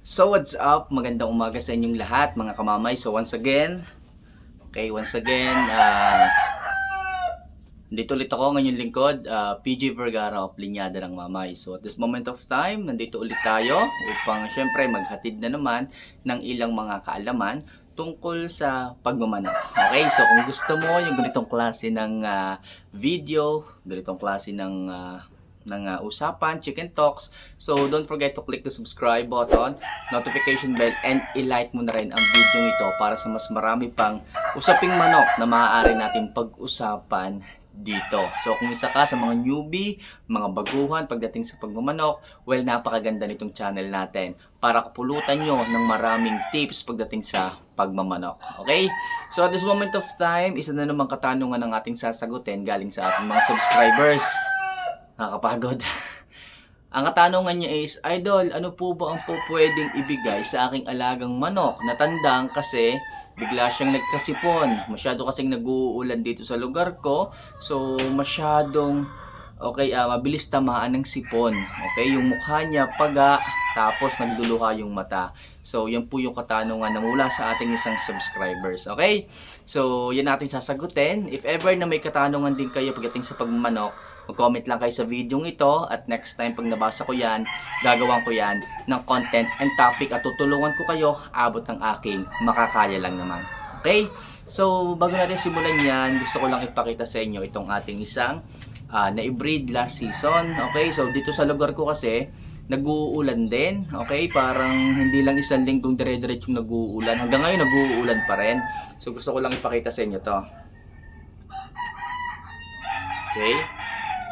So what's up? Magandang umaga sa inyong lahat mga kamamay. So once again, okay, once again, uh, dito ulit ako ngayong lingkod, ah, PJ Vergara of Linyada ng Mamay. So at this moment of time, nandito ulit tayo upang syempre maghatid na naman ng ilang mga kaalaman tungkol sa pagmamana. Okay, so kung gusto mo yung ganitong klase ng ah, video, ganitong klase ng ah, ng ah, usapan, chicken talks. So don't forget to click the subscribe button, notification bell, and i-like mo na rin ang video ito para sa mas marami pang usaping manok na maaari natin pag-usapan dito. So kung isa ka sa mga newbie, mga baguhan pagdating sa pagmamanok, well napakaganda nitong channel natin para kapulutan nyo ng maraming tips pagdating sa pagmamanok. Okay? So at this moment of time, isa na namang katanungan ng ating sasagutin galing sa ating mga subscribers. Nakakapagod. Ang katanungan niya is, Idol, ano po ba ang po pwedeng ibigay sa aking alagang manok? Natandang kasi bigla siyang nagkasipon. Masyado kasing nag-uulan dito sa lugar ko. So, masyadong, okay, ah, mabilis tamaan ng sipon. Okay, yung mukha niya paga, tapos nagluluha yung mata. So, yan po yung katanungan na mula sa ating isang subscribers. Okay? So, yan natin sasagutin. If ever na may katanungan din kayo pagdating sa pagmamanok, mag-comment lang kayo sa video ito at next time pag nabasa ko yan, gagawan ko yan ng content and topic at tutulungan ko kayo abot ng aking makakaya lang naman. Okay? So, bago natin simulan yan, gusto ko lang ipakita sa inyo itong ating isang uh, na-breed last season. Okay? So, dito sa lugar ko kasi, nag-uulan din. Okay? Parang hindi lang isang linggong dire-diretsong nag-uulan. Hanggang ngayon, nag-uulan pa rin. So, gusto ko lang ipakita sa inyo to. Okay?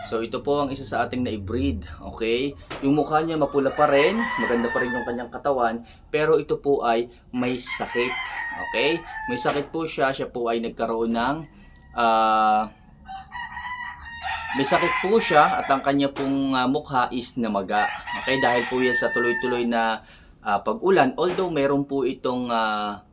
So ito po ang isa sa ating na-breed, okay? Yung mukha niya mapula pa rin, maganda pa rin yung kanyang katawan, pero ito po ay may sakit, okay? May sakit po siya, siya po ay nagkaroon ng ah, may sakit po siya at ang kanya pong ah, mukha is namaga. Okay, dahil po yan sa tuloy-tuloy na ah, pag-ulan, although meron po itong ah,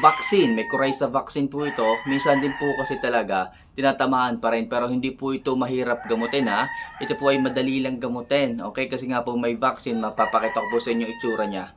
vaccine, may Coryza vaccine po ito. Minsan din po kasi talaga tinatamaan pa rin pero hindi po ito mahirap gamutin ha. Ito po ay madali lang gamutin. Okay, kasi nga po may vaccine, mapapakita ko po sa inyo itsura niya.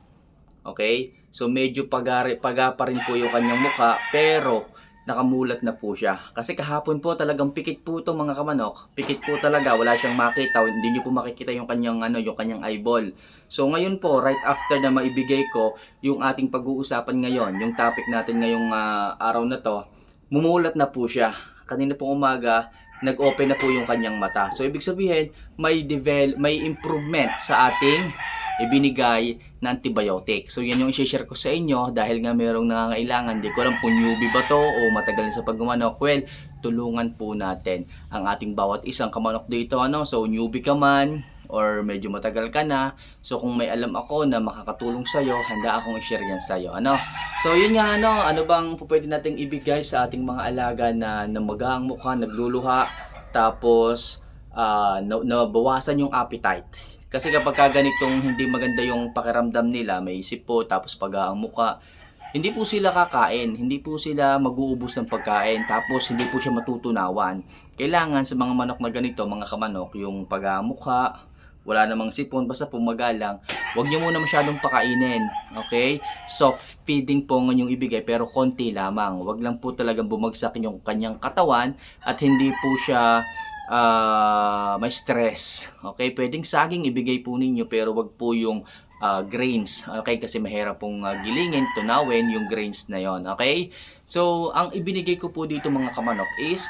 Okay? So medyo pagari, paga pa rin po yung kanyang mukha pero nakamulat na po siya. Kasi kahapon po talagang pikit po ito mga kamanok. Pikit po talaga, wala siyang makita. Hindi niyo po makikita yung kanyang ano, yung kanyang eyeball. So ngayon po, right after na maibigay ko yung ating pag-uusapan ngayon, yung topic natin ngayong ah, araw na to, mumulat na po siya. Kanina pong umaga, nag-open na po yung kanyang mata. So ibig sabihin, may develop, may improvement sa ating ibinigay na antibiotic. So yan yung i-share ko sa inyo dahil nga merong nangangailangan. Hindi ko alam kung newbie ba to o matagal na sa pagmamanok. Well, tulungan po natin ang ating bawat isang kamanok dito. Ano? So newbie ka man or medyo matagal ka na. So kung may alam ako na makakatulong sa iyo, handa akong i-share yan sa iyo. Ano? So yun nga ano, ano bang pwede nating ibigay sa ating mga alaga na namaga ang mukha, nagluluha, tapos na, nabawasan yung appetite. Kasi kapag ka ganitong hindi maganda yung pakiramdam nila, may isip po, tapos pag ang muka, hindi po sila kakain, hindi po sila mag-uubos ng pagkain, tapos hindi po siya matutunawan. Kailangan sa mga manok na ganito, mga kamanok, yung pag-mukha, wala namang sipon, basta pumagalang, huwag niyo muna masyadong pakainin. Okay? Soft feeding po ang inyong ibigay, pero konti lamang. Huwag lang po talagang bumagsak yung kanyang katawan at hindi po siya ah, may stress. Okay? Pwedeng saging ibigay po ninyo, pero wag po yung ah, grains. Okay? Kasi mahirap pong ah, gilingin, tunawin yung grains na yon Okay? So, ang ibinigay ko po dito mga kamanok is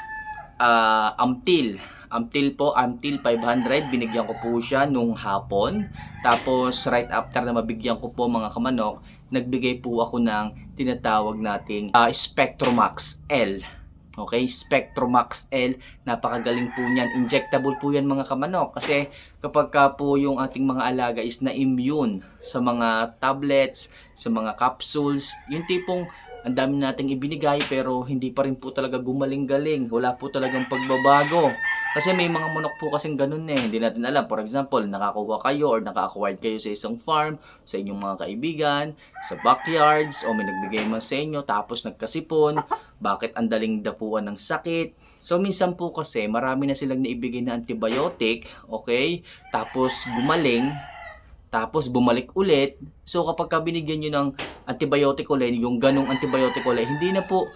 ah, amtil. Amtil po, amtil 500, binigyan ko po siya nung hapon. Tapos, right after na mabigyan ko po mga kamanok, nagbigay po ako ng tinatawag nating ah, Spectromax L. Okay, Spectromax L, napakagaling po niyan. Injectable po yan mga kamanok. Kasi kapag ka po yung ating mga alaga is na-immune sa mga tablets, sa mga capsules, yung tipong ang dami nating ibinigay pero hindi pa rin po talaga gumaling-galing. Wala po talagang pagbabago. Kasi may mga manok po kasing ganun eh. Hindi natin alam. For example, nakakuha kayo or naka-acquired kayo sa isang farm, sa inyong mga kaibigan, sa backyards, o may nagbigay man sa inyo, tapos nagkasipon. Bakit ang daling dapuan ng sakit? So, minsan po kasi, marami na silang naibigay na antibiotic, okay? Tapos, gumaling, tapos bumalik ulit. So kapag ka binigyan nyo ng antibiotic ulit, yung ganong antibiotic ulit, hindi na po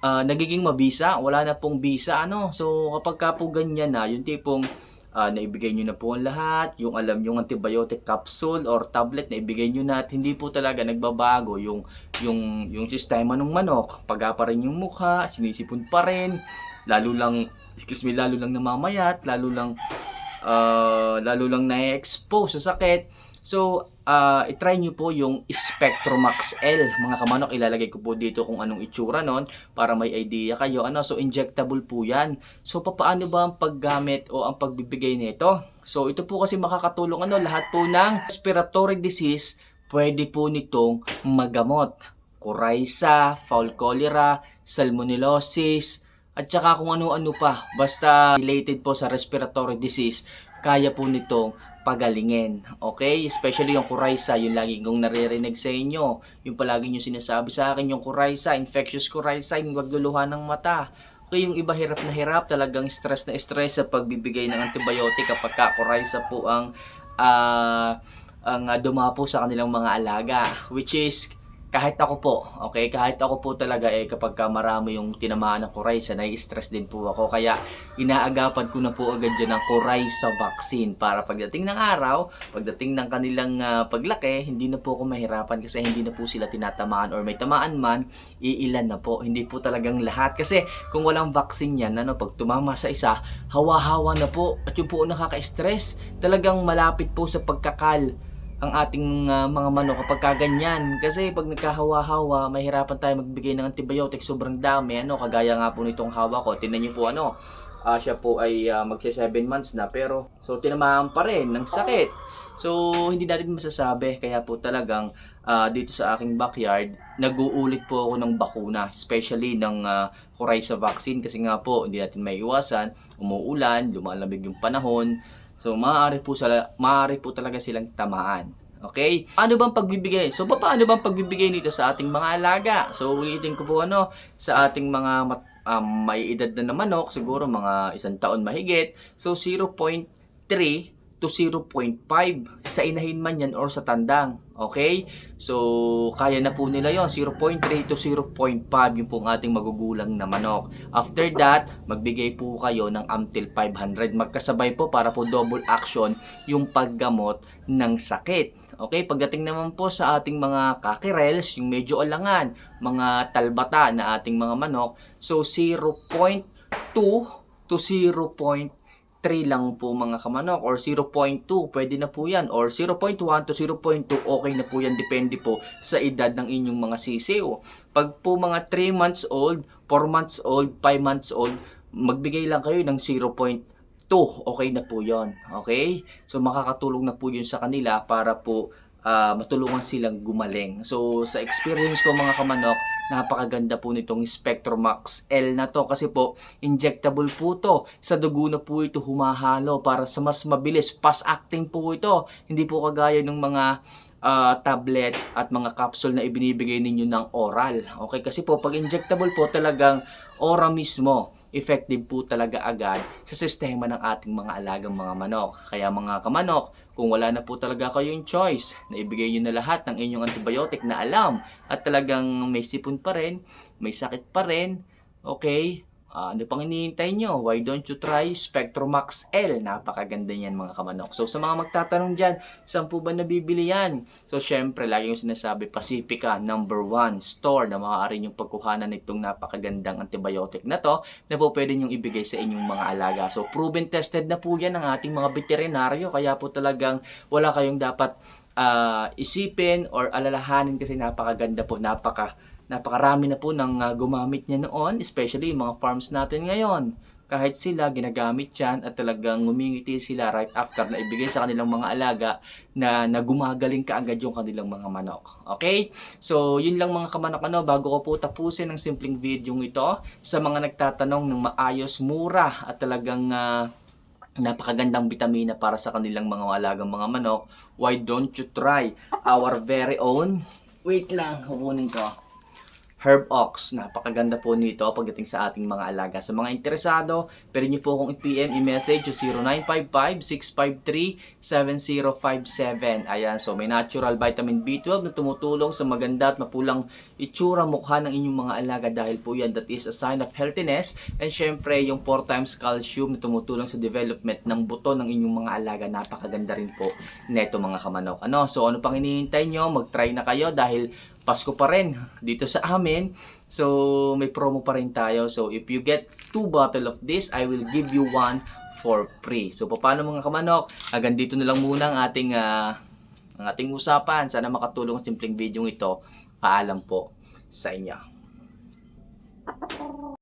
ah, nagiging mabisa, wala na pong bisa ano. So kapag ka po ganyan na, yung tipong ah, naibigay nyo na po ang lahat, yung alam yung antibiotic capsule or tablet na ibigay nyo na at hindi po talaga nagbabago yung yung yung sistema ng manok, paga pa rin yung mukha, sinisipon pa rin, lalo lang excuse me, lalo lang namamayat, lalo lang ah, lalo lang na-expose sa sakit. So, ah i-try nyo po yung Spectromax L. Mga kamanok, ilalagay ko po dito kung anong itsura nun para may idea kayo. Ano, so injectable po yan. So, papaano ba ang paggamit o ang pagbibigay nito? So, ito po kasi makakatulong ano, lahat po ng respiratory disease, pwede po nitong magamot. Coryza, foul cholera, salmonellosis, at saka kung ano-ano pa. Basta related po sa respiratory disease, kaya po nitong pagalingin. Okay? Especially yung coryza, yung lagi kong naririnig sa inyo. Yung palagi nyo sinasabi sa akin, yung coryza, infectious coryza, yung magluluha ng mata. Okay, yung iba hirap na hirap, talagang stress na stress sa pagbibigay ng antibiotic kapag ka po ang ah ang ah, dumapo sa kanilang mga alaga. Which is, kahit ako po, okay, kahit ako po talaga eh kapag ka marami yung tinamaan ng Coryza, nai-stress din po ako. Kaya inaagapan ko na po agad dyan ng Coryza vaccine para pagdating ng araw, pagdating ng kanilang ah, paglaki, hindi na po ako mahirapan kasi hindi na po sila tinatamaan or may tamaan man, iilan na po. Hindi po talagang lahat. Kasi kung walang vaccine yan, ano, pag tumama sa isa, hawa-hawa na po. At yung po ang nakaka-stress, talagang malapit po sa pagkakal ang ating ah, mga manok kapag kaganyan. Kasi pag nagkahawa-hawa, mahirapan tayo magbigay ng antibiotic. Sobrang dami. Ano, kagaya nga po nitong hawa ko. Tingnan niyo po ano, ah, siya po ay uh, magsi 7 months na. Pero, so tinamaan pa rin ng sakit. So, hindi natin masasabi. Kaya po talagang ah, dito sa aking backyard, nag-uulit po ako ng bakuna. Especially ng uh, Coryza vaccine. Kasi nga po, hindi natin may iwasan. Umuulan, lumalamig yung panahon. So, maaari po, sila, maaari po talaga silang tamaan. Okay? Ano bang pagbibigay? So, paano bang pagbibigay nito sa ating mga alaga? So, ulitin ko po ano, sa ating mga mat, um, may edad na na manok, siguro mga isang taon mahigit. So, 0.3 to 0.5 sa inahin man yan or sa tandang. Okay? So, kaya na po nila yon 0.3 to 0.5 yung pong ating magugulang na manok. After that, magbigay po kayo ng until 500. Magkasabay po para po double action yung paggamot ng sakit. Okay? Pagdating naman po sa ating mga kakirels, yung medyo alangan, mga talbata na ating mga manok, so 0.2 to 0.3 lang po mga kamanok or 0.2 pwede na po yan or 0.1 to 0.2 okay na po yan depende po sa edad ng inyong mga sisiw. Pag po mga 3 months old 4 months old 5 months old magbigay lang kayo ng 0.2 okay na po yon okay? So makakatulong na po yun sa kanila para po ah, matulungan silang gumaling. So, sa experience ko mga kamanok, napakaganda po nitong Spectromax L na to kasi po, injectable po to. Sa dugo na po ito humahalo para sa mas mabilis. Fast-acting po ito. Hindi po kagaya ng mga ah, tablets at mga capsule na ibinibigay ninyo ng oral. Okay, kasi po pag injectable po talagang ora mismo effective po talaga agad sa sistema ng ating mga alagang mga manok. Kaya mga kamanok, kung wala na po talaga kayong choice, na ibigay nyo na lahat ng inyong antibiotic na alam at talagang may sipon pa rin, may sakit pa rin, okay, Ah, ano pang hinihintay nyo? Why don't you try Spectromax L? Napakaganda niyan mga kamanok. So sa mga magtatanong dyan, saan po ba nabibili yan? So syempre, lagi yung sinasabi, Pacifica, number one store na maaari yung pagkuhanan nitong napakagandang antibiotic na to na po pwede nyong ibigay sa inyong mga alaga. So proven tested na po yan ng ating mga veterinaryo kaya po talagang wala kayong dapat ah, isipin or alalahanin kasi napakaganda po, napaka napakarami na po ng ah, gumamit niya noon, especially yung mga farms natin ngayon. Kahit sila, ginagamit yan at talagang ngumingiti sila right after na ibigay sa kanilang mga alaga na, na gumagaling kaagad yung kanilang mga manok. Okay? So, yun lang mga kamanok ano, bago ko po tapusin ang simpleng video ito sa mga nagtatanong ng maayos, mura at talagang ah, napakagandang vitamina para sa kanilang mga alagang mga manok, why don't you try our very own, wait lang, kukunin ko, Herb Ox. Napakaganda po nito pagdating sa ating mga alaga. Sa mga interesado, pwede niyo po akong i-PM, i-message yung 0955-653-7057. Ayan, so may natural vitamin B12 na tumutulong sa maganda at mapulang itsura mukha ng inyong mga alaga dahil po yan that is a sign of healthiness. And syempre yung 4 times calcium na tumutulong sa development ng buto ng inyong mga alaga. Napakaganda rin po neto mga kamanok ano so ano pang hinihintay nyo? Mag-try na kayo dahil Pasko pa rin dito sa amin. So may promo pa rin tayo. So if you get two bottle of this I will give you one for free. So paano mga kamanok hanggang dito na lang muna ang ating ah, ang ating usapan. Sana makatulong ang simpleng video ito paalam po sa inyo